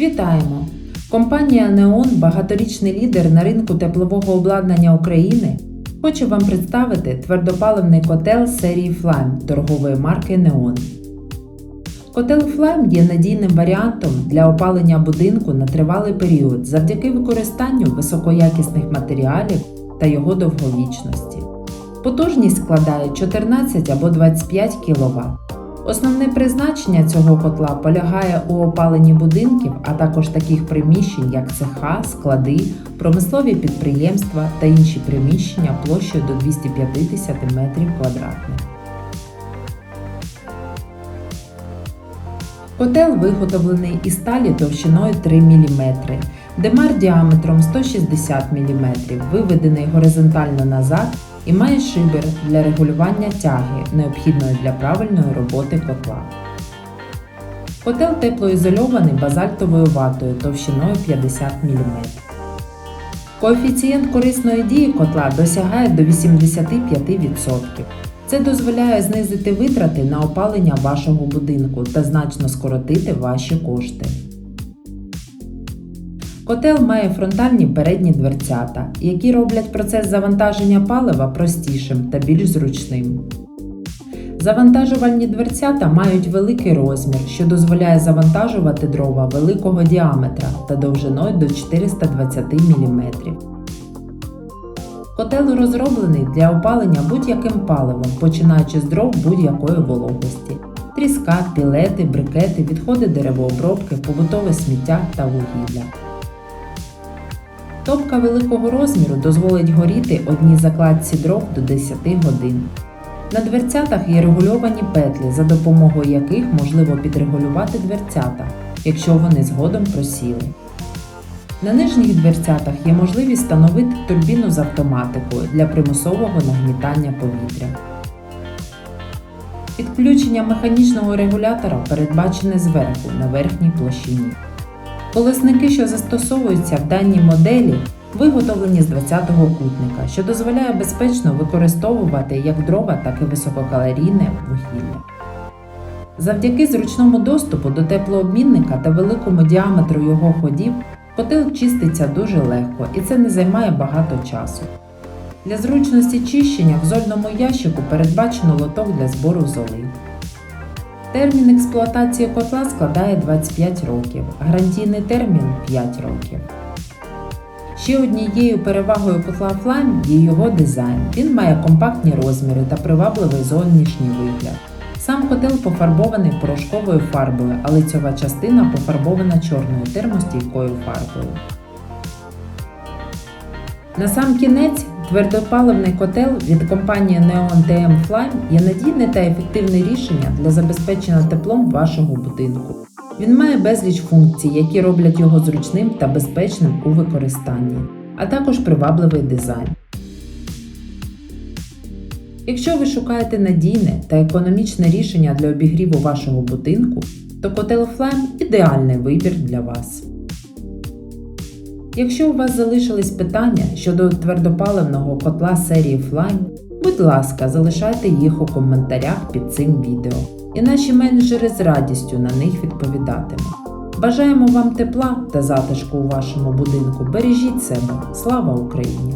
Вітаємо! Компанія Неон, багаторічний лідер на ринку теплового обладнання України, хоче вам представити твердопаливний котел серії Flame торгової марки Neon. Котел Flame є надійним варіантом для опалення будинку на тривалий період завдяки використанню високоякісних матеріалів та його довговічності. Потужність складає 14 або 25 кВт. Основне призначення цього котла полягає у опаленні будинків, а також таких приміщень, як цеха, склади, промислові підприємства та інші приміщення площею до 250 метрів квадратних. Котел виготовлений із сталі товщиною 3 мм, демар діаметром 160 мм, виведений горизонтально назад і має шибер для регулювання тяги, необхідної для правильної роботи котла. Котел теплоізольований базальтовою ватою товщиною 50 мм. Коефіцієнт корисної дії котла досягає до 85%. Це дозволяє знизити витрати на опалення вашого будинку та значно скоротити ваші кошти. Котел має фронтальні передні дверцята, які роблять процес завантаження палива простішим та більш зручним. Завантажувальні дверцята мають великий розмір, що дозволяє завантажувати дрова великого діаметра та довжиною до 420 мм. Котел розроблений для опалення будь-яким паливом, починаючи з дров будь-якої вологості. Тріска, пілети, брикети, відходи деревообробки, побутове сміття та вугілля. Топка великого розміру дозволить горіти одній закладці дров до 10 годин. На дверцятах є регульовані петлі, за допомогою яких можливо підрегулювати дверцята, якщо вони згодом просіли. На нижніх дверцятах є можливість встановити турбіну з автоматикою для примусового нагнітання повітря. Підключення механічного регулятора передбачене зверху на верхній площині. Колесники, що застосовуються в даній моделі, виготовлені з 20-го кутника, що дозволяє безпечно використовувати як дрова, так і висококалорійне вугілля. Завдяки зручному доступу до теплообмінника та великому діаметру його ходів котел чиститься дуже легко і це не займає багато часу. Для зручності чищення в зольному ящику передбачено лоток для збору золи. Термін експлуатації котла складає 25 років, гарантійний термін 5 років. Ще однією перевагою котла Flame є його дизайн. Він має компактні розміри та привабливий зовнішній вигляд. Сам котел пофарбований порошковою фарбою, а лицьова частина пофарбована чорною термостійкою фарбою. На сам кінець твердопаливний котел від компанії Neon TM Flame є надійне та ефективне рішення для забезпечення теплом вашого будинку. Він має безліч функцій, які роблять його зручним та безпечним у використанні, а також привабливий дизайн. Якщо ви шукаєте надійне та економічне рішення для обігріву вашого будинку, то котел Flame – ідеальний вибір для вас. Якщо у вас залишились питання щодо твердопаливного котла серії Flame, будь ласка, залишайте їх у коментарях під цим відео, і наші менеджери з радістю на них відповідатимуть. Бажаємо вам тепла та затишку у вашому будинку. Бережіть себе. Слава Україні!